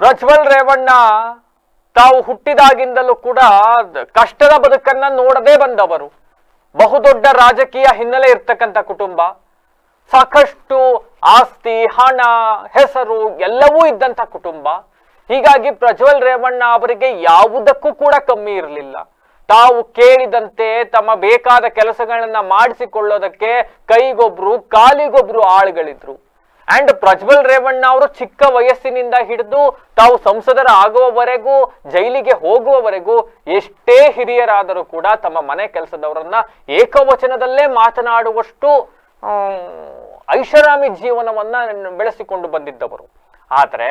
ಪ್ರಜ್ವಲ್ ರೇವಣ್ಣ ತಾವು ಹುಟ್ಟಿದಾಗಿಂದಲೂ ಕೂಡ ಕಷ್ಟದ ಬದುಕನ್ನ ನೋಡದೇ ಬಂದವರು. ಬಹುದೊಡ್ಡ ರಾಜಕೀಯ ಹಿನ್ನೆಲೆ ಇರ್ತಕ್ಕಂಥ ಕುಟುಂಬ. ಸಾಕಷ್ಟು ಆಸ್ತಿ, ಹಣ, ಹೆಸರು ಎಲ್ಲವೂ ಇದ್ದಂಥ ಕುಟುಂಬ. ಹೀಗಾಗಿ ಪ್ರಜ್ವಲ್ ರೇವಣ್ಣ ಅವರಿಗೆ ಯಾವುದಕ್ಕೂ ಕೂಡ ಕಮ್ಮಿ ಇರಲಿಲ್ಲ. ತಾವು ಕೇಳಿದಂತೆ ತಮ್ಮ ಬೇಕಾದ ಕೆಲಸಗಳನ್ನ ಮಾಡಿಸಿಕೊಳ್ಳೋದಕ್ಕೆ ಕೈಗೊಬ್ರು, ಕಾಲಿಗೊಬ್ರು ಆಳುಗಳಿದ್ರು. ಅಂಡ್ ಪ್ರಜ್ವಲ್ ರೇವಣ್ಣ ಅವರು ಚಿಕ್ಕ ವಯಸ್ಸಿನಿಂದ ಹಿಡಿದು ತಾವು ಸಂಸದರ ಆಗುವವರೆಗೂ ಜೈಲಿಗೆ ಹೋಗುವವರೆಗೂ ಎಷ್ಟೇ ಹಿರಿಯರಾದರೂ ಕೂಡ ತಮ್ಮ ಮನೆ ಕೆಲಸದವರನ್ನ ಏಕವಚನದಲ್ಲೇ ಮಾತನಾಡುವಷ್ಟು ಐಷಾರಾಮಿ ಜೀವನವನ್ನ ಬೆಳೆಸಿಕೊಂಡು ಬಂದಿದ್ದವರು. ಆದ್ರೆ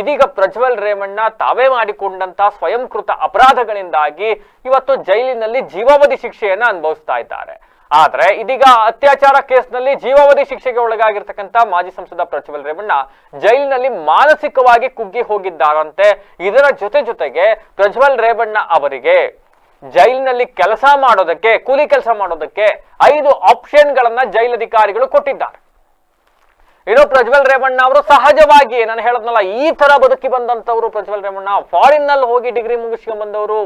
ಇದೀಗ ಪ್ರಜ್ವಲ್ ರೇವಣ್ಣ ತಾವೇ ಮಾಡಿಕೊಂಡಂತ ಸ್ವಯಂಕೃತ ಅಪರಾಧಗಳಿಂದಾಗಿ ಇವತ್ತು ಜೈಲಿನಲ್ಲಿ ಜೀವಾವಧಿ ಶಿಕ್ಷೆಯನ್ನ ಅನುಭವಿಸ್ತಾ ಇದ್ದಾರೆ. ಆದ್ರೆ ಇದೀಗ ಅತ್ಯಾಚಾರ ಕೇಸ್ನಲ್ಲಿ ಜೀವಾವಧಿ ಶಿಕ್ಷೆಗೆ ಒಳಗಾಗಿರ್ತಕ್ಕಂಥ ಮಾಜಿ ಸಂಸದ ಪ್ರಜ್ವಲ್ ರೇವಣ್ಣ ಜೈಲಿನಲ್ಲಿ ಮಾನಸಿಕವಾಗಿ ಕುಗ್ಗಿ ಹೋಗಿದ್ದಾರಂತೆ. ಇದರ ಜೊತೆ ಜೊತೆಗೆ ಪ್ರಜ್ವಲ್ ರೇವಣ್ಣ ಅವರಿಗೆ ಜೈಲಿನಲ್ಲಿ ಕೆಲಸ ಮಾಡೋದಕ್ಕೆ, ಕೂಲಿ ಕೆಲಸ ಮಾಡೋದಕ್ಕೆ ಐದು ಆಪ್ಷನ್ಗಳನ್ನ ಜೈಲಧಿಕಾರಿಗಳು ಕೊಟ್ಟಿದ್ದಾರೆ. ಇನ್ನು ಪ್ರಜ್ವಲ್ ರೇವಣ್ಣ ಅವರು ಸಹಜವಾಗಿ ನಾನು ಹೇಳದ್ನಲ್ಲ, ಈ ತರ ಬದುಕಿ ಬಂದಂತವ್ರು ಪ್ರಜ್ವಲ್ ರೇವಣ್ಣ ಫಾರಿನ್ನಲ್ಲಿ ಹೋಗಿ ಡಿಗ್ರಿ ಮುಗಿಸ್ಕೊಂಡ್ ಬಂದವರು,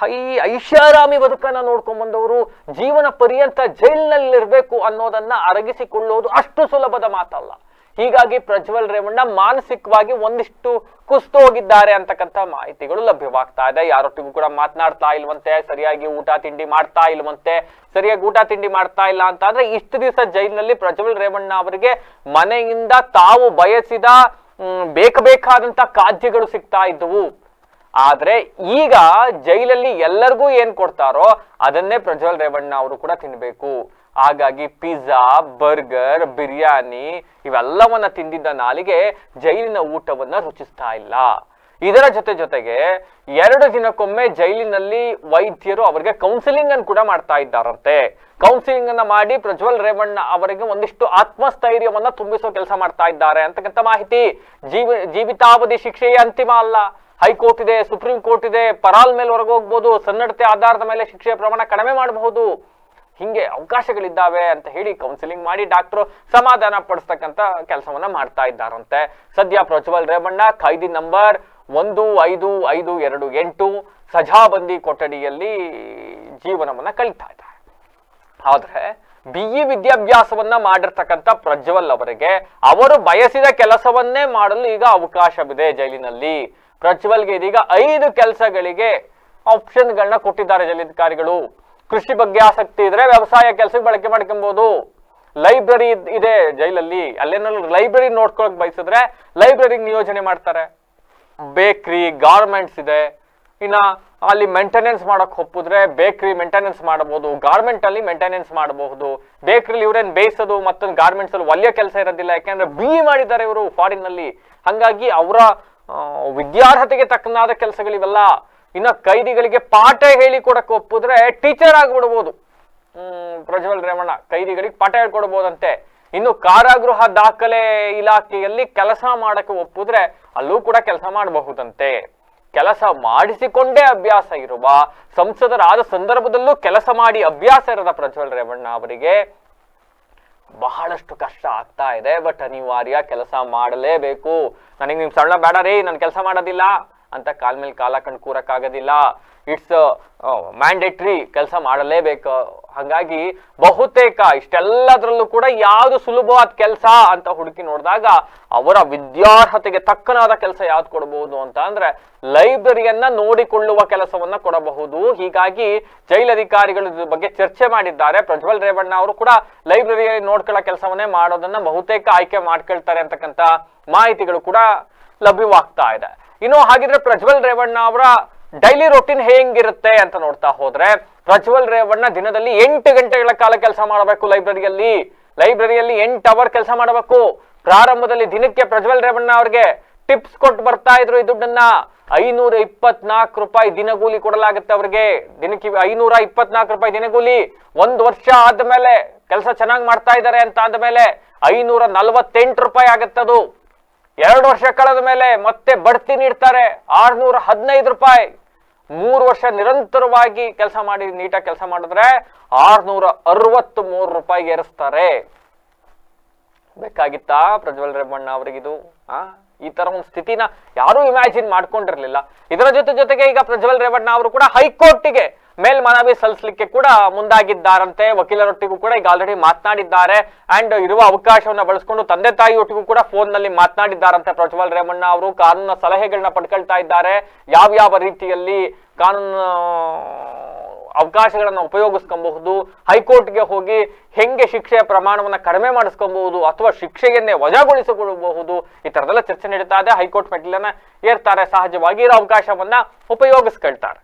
ಹೈ ಐಷಾರಾಮಿ ಬದುಕನ್ನ ನೋಡ್ಕೊಂಡ್ ಬಂದವರು, ಜೀವನ ಪರ್ಯಂತ ಜೈಲ್ನಲ್ಲಿ ಇರಬೇಕು ಅನ್ನೋದನ್ನ ಅರಗಿಸಿಕೊಳ್ಳೋದು ಅಷ್ಟು ಸುಲಭದ ಮಾತಲ್ಲ. ಹೀಗಾಗಿ ಪ್ರಜ್ವಲ್ ರೇವಣ್ಣ ಮಾನಸಿಕವಾಗಿ ಒಂದಿಷ್ಟು ಕುಸ್ತು ಹೋಗಿದ್ದಾರೆ ಅಂತಕ್ಕಂಥ ಮಾಹಿತಿಗಳು ಲಭ್ಯವಾಗ್ತಾ ಇದೆ. ಯಾರೊಟ್ಟಿಗೂ ಕೂಡ ಮಾತನಾಡ್ತಾ ಇಲ್ವಂತೆ, ಸರಿಯಾಗಿ ಊಟ ತಿಂಡಿ ಮಾಡ್ತಾ ಇಲ್ವಂತೆ, ಸರಿಯಾಗಿ ಊಟ ತಿಂಡಿ ಮಾಡ್ತಾ ಇಲ್ಲ ಅಂತ ಅಂದ್ರೆ ಇಷ್ಟು ದಿವಸ ಜೈಲಿನಲ್ಲಿ ಪ್ರಜ್ವಲ್ ರೇವಣ್ಣ ಅವರಿಗೆ ಮನೆಯಿಂದ ತಾವು ಬಯಸಿದ ಬೇಕಾದಂತ ಖಾದ್ಯಗಳು ಸಿಗ್ತಾ ಇದ್ದವು. ಆದ್ರೆ ಈಗ ಜೈಲಲ್ಲಿ ಎಲ್ಲರಿಗೂ ಏನ್ ಕೊಡ್ತಾರೋ ಅದನ್ನೇ ಪ್ರಜ್ವಲ್ ರೇವಣ್ಣ ಅವರು ಕೂಡ ತಿನ್ಬೇಕು. ಹಾಗಾಗಿ ಪಿಜ್ಜಾ, ಬರ್ಗರ್, ಬಿರಿಯಾನಿ ಇವೆಲ್ಲವನ್ನ ತಿಂದಿದ್ದ ನಾಲಿಗೆ ಜೈಲಿನ ಊಟವನ್ನ ರುಚಿಸ್ತಾ ಇಲ್ಲ. ಇದರ ಜೊತೆ ಜೊತೆಗೆ ಎರಡು ದಿನಕ್ಕೊಮ್ಮೆ ಜೈಲಿನಲ್ಲಿ ವೈದ್ಯರು ಅವರಿಗೆ ಕೌನ್ಸಿಲಿಂಗ್ ಅನ್ನು ಕೂಡ ಮಾಡ್ತಾ ಇದ್ದಾರಂತೆ. ಕೌನ್ಸಿಲಿಂಗ್ ಅನ್ನ ಮಾಡಿ ಪ್ರಜ್ವಲ್ ರೇವಣ್ಣ ಅವರಿಗೆ ಒಂದಿಷ್ಟು ಆತ್ಮಸ್ಥೈರ್ಯವನ್ನ ತುಂಬಿಸೋ ಕೆಲಸ ಮಾಡ್ತಾ ಇದ್ದಾರೆ ಅಂತಕ್ಕಂಥ ಮಾಹಿತಿ. ಜೀವ, ಜೀವಿತಾವಧಿ ಶಿಕ್ಷೆಯೇ ಅಂತಿಮ ಅಲ್ಲ. ಹೈಕೋರ್ಟ್ ಇದೆ, ಸುಪ್ರೀಂ ಕೋರ್ಟ್ ಇದೆ, ಪರಾಲ್ ಮೇಲೆ ಹೊರಗೆ ಹೋಗ್ಬೋದು, ಸನ್ನಡತೆ ಆಧಾರದ ಮೇಲೆ ಶಿಕ್ಷೆಯ ಪ್ರಮಾಣ ಕಡಿಮೆ ಮಾಡಬಹುದು. ಹಿಂಗೆ ಅವಕಾಶಗಳಿದ್ದಾವೆ ಅಂತ ಹೇಳಿ ಕೌನ್ಸಿಲಿಂಗ್ ಮಾಡಿ ಡಾಕ್ಟರ್ ಸಮಾಧಾನ ಪಡಿಸ್ತಕ್ಕಂಥ ಕೆಲಸವನ್ನ ಮಾಡ್ತಾ ಇದ್ದಾರಂತೆ. ಸದ್ಯ ಪ್ರಜ್ವಲ್ ರೇವಣ್ಣ ಖೈದಿ ನಂಬರ್ ಒಂದು ಐದು ಐದು ಎರಡು ಎಂಟು ಸಜಾಬಂದಿ ಕೊಠಡಿಯಲ್ಲಿ ಜೀವನವನ್ನ ಕಳೀತಾ ಇದ್ದಾರೆ. ಆದ್ರೆ ಬಿಇ ವಿದ್ಯಾಭ್ಯಾಸವನ್ನ ಮಾಡಿರ್ತಕ್ಕಂಥ ಪ್ರಜ್ವಲ್ ಅವರಿಗೆ ಅವರು ಬಯಸಿದ ಕೆಲಸವನ್ನೇ ಮಾಡಲು ಈಗ ಅವಕಾಶವಿದೆ ಜೈಲಿನಲ್ಲಿ. ಪ್ರಜ್ವಲ್ಗೆ ಇದೀಗ ಐದು ಕೆಲಸಗಳಿಗೆ ಆಪ್ಷನ್ಗಳನ್ನ ಕೊಟ್ಟಿದ್ದಾರೆ ಜೈಲಧಿಕಾರಿಗಳು ಕೃಷಿ ಬಗ್ಗೆ ಆಸಕ್ತಿ ಇದ್ರೆ ವ್ಯವಸಾಯ ಕೆಲಸಕ್ಕೆ ಬಳಕೆ ಮಾಡ್ಕೊಬಹುದು ಲೈಬ್ರರಿ ಇದೆ ಜೈಲಲ್ಲಿ. ಅಲ್ಲೇನಾದ್ರು ಲೈಬ್ರರಿ ನೋಡ್ಕೊಳಕ್ ಬಯಸಿದ್ರೆ ಲೈಬ್ರರಿ ನಿಯೋಜನೆ ಮಾಡ್ತಾರೆ. ಬೇಕ್ರಿ ಗಾರ್ಮೆಂಟ್ಸ್ ಇದೆ. ಇನ್ನ ಅಲ್ಲಿ ಮೇಂಟೆನೆನ್ಸ್ ಮಾಡಕ್ ಒಪ್ಪಿದ್ರೆ ಬೇಕ್ರಿ ಮೇಂಟೆನೆನ್ಸ್ ಮಾಡಬಹುದು. ಗಾರ್ಮೆಂಟ್ ಅಲ್ಲಿ ಮೇಂಟೆನೆನ್ಸ್ ಮಾಡಬಹುದು. ಬೇಕ್ರಿಲಿ ಇವ್ರೇನ್ ಬೇಯಿಸೋದು ಮತ್ತೊಂದು ಗಾರ್ಮೆಂಟ್ಸ್ ಅಲ್ಲಿ ಒಳ್ಳೆಯ ಕೆಲಸ ಇರೋದಿಲ್ಲ. ಯಾಕೆಂದ್ರೆ ಬಿ ಮಾಡಿದ್ದಾರೆ ಇವರು ಫಾರಿನ್ನಲ್ಲಿ. ಹಂಗಾಗಿ ಅವರ ವಿದ್ಯಾರ್ಹತೆಗೆ ತಕ್ಕನಾದ ಕೆಲಸಗಳಿವೆಲ್ಲ. ಇನ್ನ ಕೈದಿಗಳಿಗೆ ಪಾಠ ಹೇಳಿ ಕೊಡಕ್ಕೆ ಒಪ್ಪಿದ್ರೆ ಟೀಚರ್ ಆಗ್ಬಿಡ್ಬೋದು. ಹ್ಮ್, ಪ್ರಜ್ವಲ್ ರೇವಣ್ಣ, ಕೈದಿಗಳಿಗೆ ಪಾಠ ಹೇಳ್ಕೊಡ್ಬೋದಂತೆ ಇನ್ನು ಕಾರಾಗೃಹ ದಾಖಲೆ ಇಲಾಖೆಯಲ್ಲಿ ಕೆಲಸ ಮಾಡಕ್ಕೆ ಒಪ್ಪಿದ್ರೆ ಅಲ್ಲೂ ಕೂಡ ಕೆಲಸ ಮಾಡಬಹುದಂತೆ. ಕೆಲಸ ಮಾಡಿಸಿಕೊಂಡೇ ಅಭ್ಯಾಸ ಇರುವ ಸಂಸದರಾದ ಸಂದರ್ಭದಲ್ಲೂ ಕೆಲಸ ಮಾಡಿ ಅಭ್ಯಾಸ ಇರದ ಪ್ರಜ್ವಲ್ ರೇವಣ್ಣ ಅವರಿಗೆ ಬಹಳಷ್ಟು ಕಷ್ಟ ಆಗ್ತಾ ಇದೆ. ಬಟ್ ಅನಿವಾರ್ಯ ಕೆಲಸ ಮಾಡಲೇಬೇಕು. ನನಗೆ ನಿಮ್ ಸಣ್ಣ ಬೇಡ ರೀ, ನಾನು ಕೆಲಸ ಮಾಡೋದಿಲ್ಲ. ಅಂತ ಕಾಲ್ ಮೇಲೆ ಕಾಲ ಕಂಡು ಕೂರಕ್ಕಾಗೋದಿಲ್ಲ. ಇಟ್ಸ್ ಮ್ಯಾಂಡೇಟ್ರಿ ಕೆಲಸ ಮಾಡಲೇಬೇಕು. ಹಾಗಾಗಿ ಬಹುತೇಕ ಇಷ್ಟೆಲ್ಲದರಲ್ಲೂ ಕೂಡ ಯಾವುದು ಸುಲಭವಾದ ಕೆಲಸ ಅಂತ ಹುಡುಕಿ ನೋಡಿದಾಗ ಅವರ ವಿದ್ಯಾರ್ಹತೆಗೆ ತಕ್ಕನಾದ ಕೆಲಸ ಯಾವ್ದು ಕೊಡಬಹುದು ಅಂತ ಅಂದ್ರೆ ಲೈಬ್ರರಿಯನ್ನ ನೋಡಿಕೊಳ್ಳುವ ಕೆಲಸವನ್ನ ಕೊಡಬಹುದು. ಹೀಗಾಗಿ ಜೈಲ್ ಅಧಿಕಾರಿಗಳ ಬಗ್ಗೆ ಚರ್ಚೆ ಮಾಡಿದ್ದಾರೆ. ಪ್ರಜ್ವಲ್ ರೇವಣ್ಣ ಅವರು ಕೂಡ ಲೈಬ್ರರಿಯಲ್ಲಿ ನೋಡ್ಕೊಳ್ಳೋ ಕೆಲಸವನ್ನೇ ಮಾಡೋದನ್ನ ಬಹುತೇಕ ಆಯ್ಕೆ ಮಾಡ್ಕೊಳ್ತಾರೆ ಅಂತಕ್ಕಂಥ ಮಾಹಿತಿಗಳು ಕೂಡ ಲಭ್ಯವಾಗ್ತಾ ಇದೆ. ಇನ್ನು ಹಾಗಿದ್ರೆ ಪ್ರಜ್ವಲ್ ರೇವಣ್ಣ ಅವರ ಡೈಲಿ ರೊಟೀನ್ ಹೇಗಿರುತ್ತೆ ಅಂತ ನೋಡ್ತಾ ಹೋದ್ರೆ, ಪ್ರಜ್ವಲ್ ರೇವಣ್ಣ ದಿನದಲ್ಲಿ ಎಂಟು ಗಂಟೆಗಳ ಕಾಲ ಕೆಲಸ ಮಾಡಬೇಕು ಲೈಬ್ರರಿಯಲ್ಲಿ. ಲೈಬ್ರರಿಯಲ್ಲಿ ಎಂಟು ಅವರ್ ಕೆಲಸ ಮಾಡಬೇಕು. ಪ್ರಾರಂಭದಲ್ಲಿ ದಿನಕ್ಕೆ ಪ್ರಜ್ವಲ್ ರೇವಣ್ಣ ಅವ್ರಿಗೆ ಟಿಪ್ಸ್ ಕೊಟ್ಟು ಬರ್ತಾ ಇದ್ರು ಈ ದುಡ್ಡನ್ನ. ಐನೂರ ಇಪ್ಪತ್ನಾಲ್ಕು ರೂಪಾಯಿ ದಿನಗೂಲಿ ಕೊಡಲಾಗುತ್ತೆ ಅವ್ರಿಗೆ. ದಿನಕ್ಕೆ ಐನೂರ ಇಪ್ಪತ್ನಾಲ್ಕು ರೂಪಾಯಿ ದಿನಗೂಲಿ. ಒಂದ್ ವರ್ಷ ಆದ್ಮೇಲೆ ಕೆಲಸ ಚೆನ್ನಾಗಿ ಮಾಡ್ತಾ ಇದ್ದಾರೆ ಅಂತ ಆದ್ಮೇಲೆ ಐನೂರ ನಲ್ವತ್ತೆಂಟು ರೂಪಾಯಿ ಆಗತ್ತದು. ಎರಡು ವರ್ಷ ಕಳೆದ ಮೇಲೆ ಮತ್ತೆ ಬಡ್ತಿ ನೀಡ್ತಾರೆ. ಆರ್ನೂರ ಹದಿನೈದು ರೂಪಾಯಿ. ಮೂರು ವರ್ಷ ನಿರಂತರವಾಗಿ ಕೆಲಸ ಮಾಡಿ, ನೀಟಾಗಿ ಕೆಲಸ ಮಾಡಿದ್ರೆ ಆರ್ನೂರ ಅರವತ್ತು ಮೂರು ರೂಪಾಯಿಗೆ ಏರಿಸ್ತಾರೆ. ಬೇಕಾಗಿತ್ತಾ ಪ್ರಜ್ವಲ್ ರೇವಣ್ಣ ಅವರಿಗಿದು ಆ? ಈ ತರ ಒಂದು ಸ್ಥಿತಿನ ಯಾರೂ ಇಮ್ಯಾಜಿನ್ ಮಾಡ್ಕೊಂಡಿರ್ಲಿಲ್ಲ. ಇದರ ಜೊತೆ ಜೊತೆಗೆ ಈಗ ಪ್ರಜ್ವಲ್ ರೇವಣ್ಣ ಅವರು ಕೂಡ ಹೈಕೋರ್ಟಿಗೆ ಮೇಲ್ಮನವಿ ಸಲ್ಲಿಸಲಿಕ್ಕೆ ಕೂಡ ಮುಂದಾಗಿದ್ದಾರಂತೆ. ವಕೀಲರೊಟ್ಟಿಗೂ ಕೂಡ ಈಗ ಆಲ್ರೆಡಿ ಮಾತನಾಡಿದ್ದಾರೆ. ಅಂಡ್ ಇರುವ ಅವಕಾಶವನ್ನ ಬಳಸಿಕೊಂಡು ತಂದೆ ತಾಯಿಯೊಟ್ಟಿಗೂ ಕೂಡ ಫೋನ್ನಲ್ಲಿ ಮಾತನಾಡಿದ್ದಾರಂತೆ ಪ್ರಜ್ವಲ್ ರೇವಣ್ಣ ಅವರು. ಕಾನೂನಿನ ಸಲಹೆಗಳನ್ನ ಪಡ್ಕೊಳ್ತಾ ಇದ್ದಾರೆ. ಯಾವ ಯಾವ ರೀತಿಯಲ್ಲಿ ಕಾನೂನು, ಅವಕಾಶಗಳನ್ನು ಉಪಯೋಗಿಸ್ಕೊಬಹುದು, ಹೈಕೋರ್ಟ್ಗೆ ಹೋಗಿ ಹೆಂಗೆ ಶಿಕ್ಷೆಯ ಪ್ರಮಾಣವನ್ನ ಕಡಿಮೆ ಮಾಡಿಸ್ಕೊಬಹುದು ಅಥವಾ ಶಿಕ್ಷೆಯನ್ನೇ ವಜಾಗೊಳಿಸಿಕೊಳ್ಳಬಹುದು ಈ ತರದೆಲ್ಲ ಚರ್ಚೆ ನಡೀತಾ ಇದೆ. ಹೈಕೋರ್ಟ್ ಮೆಟ್ಟಿಲನ್ನ ಏರ್ತಾರೆ. ಸಹಜವಾಗಿ ಇರೋ ಅವಕಾಶವನ್ನ ಉಪಯೋಗಿಸ್ಕೊಳ್ತಾರೆ.